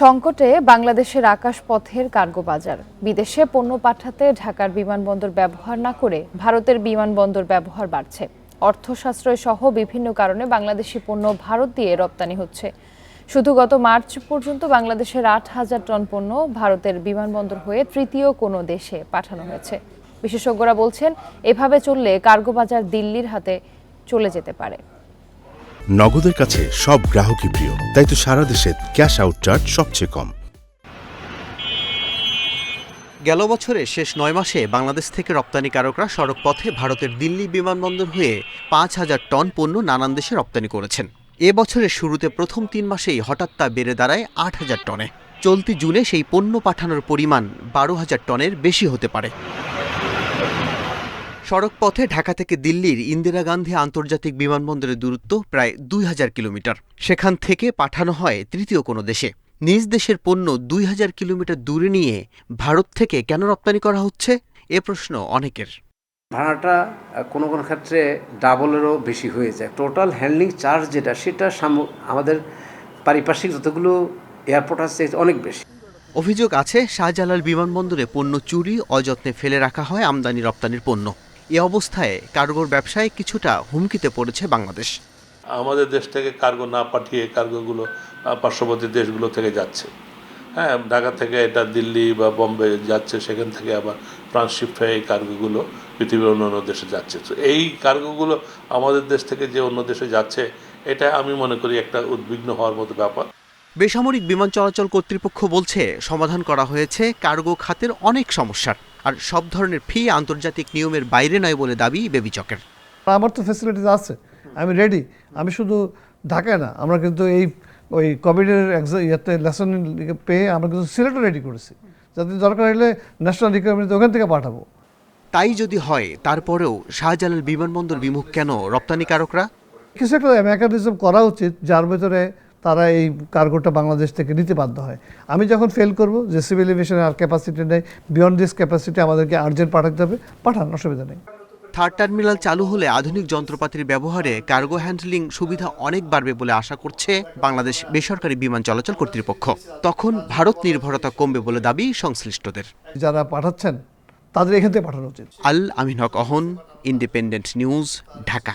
সংকটে বাংলাদেশের আকাশপথের কার্গো বাজার। বিদেশে পণ্য পাঠাতে ঢাকার বিমানবন্দর ব্যবহার না করে ভারতের বিমানবন্দর ব্যবহার বাড়ছে। অর্থ সাশ্রয় সহ বিভিন্ন কারণে বাংলাদেশি পণ্য ভারত দিয়ে রপ্তানি হচ্ছে। শুধু গত মার্চ পর্যন্ত বাংলাদেশের আট হাজার টন পণ্য ভারতের বিমানবন্দর হয়ে তৃতীয় কোনো দেশে পাঠানো হয়েছে। বিশেষজ্ঞরা বলছেন, এভাবে চললে কার্গো বাজার দিল্লির হাতে চলে যেতে পারে। নগদের কাছে সব গ্রাহকই প্রিয়। তাই তো সারা দেশে ক্যাশ আউট চার্জ সবচেয়ে কম। গেল বছরের শেষ নয় মাসে বাংলাদেশ থেকে রপ্তানিকারকরা সড়ক পথে ভারতের দিল্লি বিমানবন্দর হয়ে পাঁচ হাজার টন পণ্য নানান দেশে রপ্তানি করেছেন। এ বছরের শুরুতে প্রথম তিন মাসেই হঠাৎ তা বেড়ে দাঁড়ায় আট হাজার টনে। চলতি জুনে সেই পণ্য পাঠানোর পরিমাণ বারো হাজার টনের বেশি হতে পারে। সড়ক পথে ঢাকা থেকে দিল্লির ইন্দিরা গান্ধী আন্তর্জাতিক বিমানবন্দরের দূরত্ব প্রায় দুই হাজার কিলোমিটার। সেখান থেকে পাঠানো হয় তৃতীয় কোনো দেশে। নিজ দেশের পণ্য দুই হাজার কিলোমিটার দূরে নিয়ে ভারত থেকে কেন রপ্তানি করা হচ্ছে? এ প্রশ্ন অনেকের। ভাড়াটা কোনো কোনো ক্ষেত্রে ডাবলেরও বেশি হয়ে যায়। টোটাল হ্যান্ডলিং চার্জ যেটা সেটা আমাদের পারিপার্শ্বিক যতগুলো এয়ারপোর্ট আছে অনেক বেশি। অভিযোগ আছে শাহজালাল বিমানবন্দরে পণ্য চুরি অযত্নে ফেলে রাখা হয় আমদানি রপ্তানির পণ্য। এ অবস্থায় কার্গোর ব্যবসায় কিছুটা হুমকিতে পড়েছে বাংলাদেশ। আমাদের দেশ থেকে কার্গো না পাঠিয়ে কার্গোগুলো পার্শ্ববর্তী দেশগুলো থেকে যাচ্ছে। হ্যাঁ ঢাকা থেকে এটা দিল্লি বা বম্বে যাচ্ছে সেখান থেকে আবার ট্রান্সশিফট হয়ে এই কার্গোগুলো পৃথিবীর অন্য অন্য দেশে যাচ্ছে। তো এই কার্গোগুলো আমাদের দেশ থেকে যে অন্য দেশে যাচ্ছে এটা আমি মনে করি একটা উদ্বিগ্ন হওয়ার মতো ব্যাপার। বেসামরিক বিমান চলাচল কর্তৃপক্ষ বলছে সমাধান করা হয়েছে কার্গো খাতের অনেক সমস্যার। আর সব ধরনের ফি আন্তর্জাতিক নিয়মের বাইরে নয় বলে দাবি বেবিচকের আমার তো ফেসিলিটিস আছে। আমি রেডি আমি শুধু ঢাকায় না আমরা কিন্তু এই ওই কোভিডের ইয়েতে লেসন পেয়ে আমরা কিন্তু সিলেটও রেডি করেছি। যাতে দরকার হলে ন্যাশনাল রিকোয়ারমেন্ট ওখান থেকে পাঠাবো। তাই যদি হয় তারপরেও শাহজালাল বিমানবন্দর বিমুখ কেন রপ্তানিকারকরা? কিছু একটা মেকানিজম করা উচিত যার ভেতরে তারা এই কার্গোটা বাংলাদেশ থেকে নিতে বাধ্য হয়। আমি যখন ফেল করব যে সিভিল এভিয়েশনের আর ক্যাপাসিটি নেই বিয়ন্ড দিস ক্যাপাসিটি আমাদেরকে আর্জেন্ট পাঠাতে হবে পাঠান অসুবিধা নেই। থার্ড টার্মিনাল চালু হলে আধুনিক যন্ত্রপাতির ব্যবহারে কার্গো হ্যান্ডলিং সুবিধা অনেক বাড়বে বলে আশা করছে বাংলাদেশ বেসরকারি বিমান চলাচল কর্তৃপক্ষ। তখন ভারত নির্ভরতা কমবে বলে দাবি সংশ্লিষ্টদের। যারা পাঠাচ্ছেন তাদের এখান থেকে পাঠানো উচিত। আল আমিন হক অহন ইন্ডিপেন্ডেন্ট নিউজ ঢাকা।